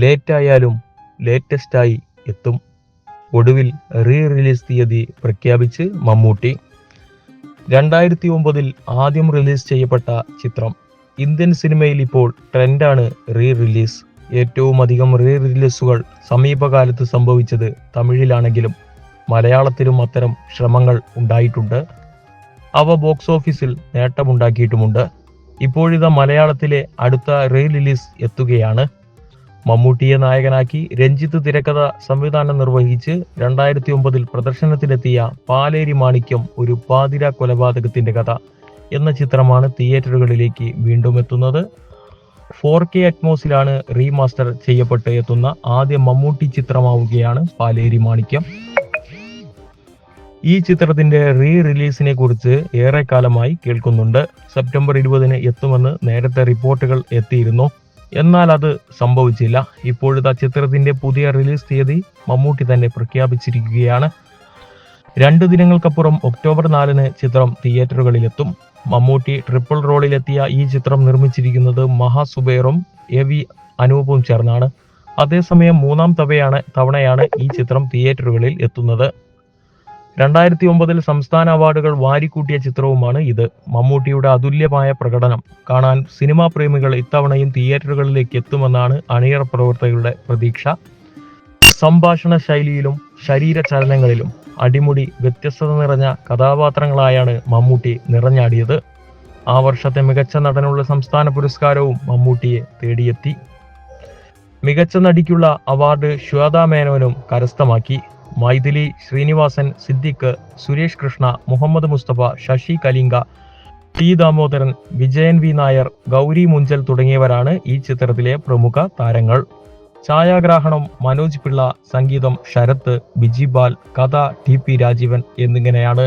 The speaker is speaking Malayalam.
ലേറ്റായാലും ലേറ്റസ്റ്റായി എത്തും. ഒടുവിൽ റീ റിലീസ് തീയതി പ്രഖ്യാപിച്ച് മമ്മൂട്ടി. രണ്ടായിരത്തി ഒമ്പതിൽ ആദ്യം റിലീസ് ചെയ്യപ്പെട്ട ചിത്രം. ഇന്ത്യൻ സിനിമയിൽ ഇപ്പോൾ ട്രെൻഡാണ് റീ റിലീസ് ഏറ്റവും അധികം റീ റിലീസുകൾ സമീപകാലത്ത് സംഭവിച്ചത് തമിഴിലാണെങ്കിലും മലയാളത്തിലും അത്തരം ശ്രമങ്ങൾ ഉണ്ടായിട്ടുണ്ട്. അവ ബോക്സ് ഓഫീസിൽ നേട്ടമുണ്ടാക്കിയിട്ടുമുണ്ട്. ഇപ്പോഴിതാ മലയാളത്തിലെ അടുത്ത റീ റിലീസ് എത്തുകയാണ്. മമ്മൂട്ടിയെ നായകനാക്കി രഞ്ജിത്ത് തിരക്കഥ സംവിധാനം നിർവഹിച്ച് രണ്ടായിരത്തി ഒമ്പതിൽ പ്രദർശനത്തിലെത്തിയ പാലേരി മാണിക്യം ഒരു പാതിര കൊലപാതകത്തിന്റെ കഥ എന്ന ചിത്രമാണ് തിയേറ്ററുകളിലേക്ക് വീണ്ടും എത്തുന്നത്. ഫോർ കെ അറ്റ്മോസിലാണ് റീമാസ്റ്റർ ചെയ്യപ്പെട്ട് എത്തുന്ന ആദ്യ മമ്മൂട്ടി ചിത്രമാവുകയാണ് പാലേരി മാണിക്യം. ഈ ചിത്രത്തിന്റെ റീ റിലീസിനെ കുറിച്ച് ഏറെക്കാലമായി കേൾക്കുന്നുണ്ട്. സെപ്റ്റംബർ ഇരുപതിന് എത്തുമെന്ന് നേരത്തെ റിപ്പോർട്ടുകൾ എത്തിയിരുന്നു. എന്നാൽ അത് സംഭവിച്ചില്ല. ഇപ്പോഴത്തെ ചിത്രത്തിന്റെ പുതിയ റിലീസ് തീയതി മമ്മൂട്ടി തന്നെ പ്രഖ്യാപിച്ചിരിക്കുകയാണ്. രണ്ട് ദിനങ്ങൾക്കപ്പുറം ഒക്ടോബർ നാലിന് ചിത്രം തിയേറ്ററുകളിലെത്തും. മമ്മൂട്ടി ട്രിപ്പിൾ റോളിലെത്തിയ ഈ ചിത്രം നിർമ്മിച്ചിരിക്കുന്നത് മഹാസുബേറും എ വി അനൂപും ചേർന്നാണ്. അതേസമയം മൂന്നാം തവയാണ് തവണയാണ് ഈ ചിത്രം തിയേറ്ററുകളിൽ എത്തുന്നത്. രണ്ടായിരത്തി ഒമ്പതിൽ സംസ്ഥാന അവാർഡുകൾ വാരിക്കൂട്ടിയ ചിത്രവുമാണ് ഇത്. മമ്മൂട്ടിയുടെ അതുല്യമായ പ്രകടനം കാണാൻ സിനിമാ പ്രേമികൾ ഇത്തവണയും തിയേറ്ററുകളിലേക്ക് എത്തുമെന്നാണ് അണിയറ പ്രവർത്തകരുടെ പ്രതീക്ഷ. സംഭാഷണ ശൈലിയിലും ശരീര ചലനങ്ങളിലും അടിമുടി വ്യത്യസ്തത നിറഞ്ഞ കഥാപാത്രങ്ങളായാണ് മമ്മൂട്ടി നിറഞ്ഞാടിയത്. ആ വർഷത്തെ മികച്ച നടനുള്ള സംസ്ഥാന പുരസ്കാരവും മമ്മൂട്ടിയെ തേടിയെത്തി. മികച്ച നടിക്കുള്ള അവാർഡ് ശ്വേതാ മേനോനും കരസ്ഥമാക്കി. മൈഥിലി ശ്രീനിവാസൻ സിദ്ദിഖ് സുരേഷ് കൃഷ്ണ മുഹമ്മദ് മുസ്തഫ ശശി കലിംഗ ടി ദാമോദരൻ വിജയൻ വി നായർ ഗൗരി മുഞ്ചൽ തുടങ്ങിയവരാണ് ഈ ചിത്രത്തിലെ പ്രമുഖ താരങ്ങൾ. ഛായാഗ്രാഹണം മനോജ് പിള്ള സംഗീതം ശരത്ത് ബിജിബാൽ കഥ ടി പി രാജീവൻ എന്നിങ്ങനെയാണ്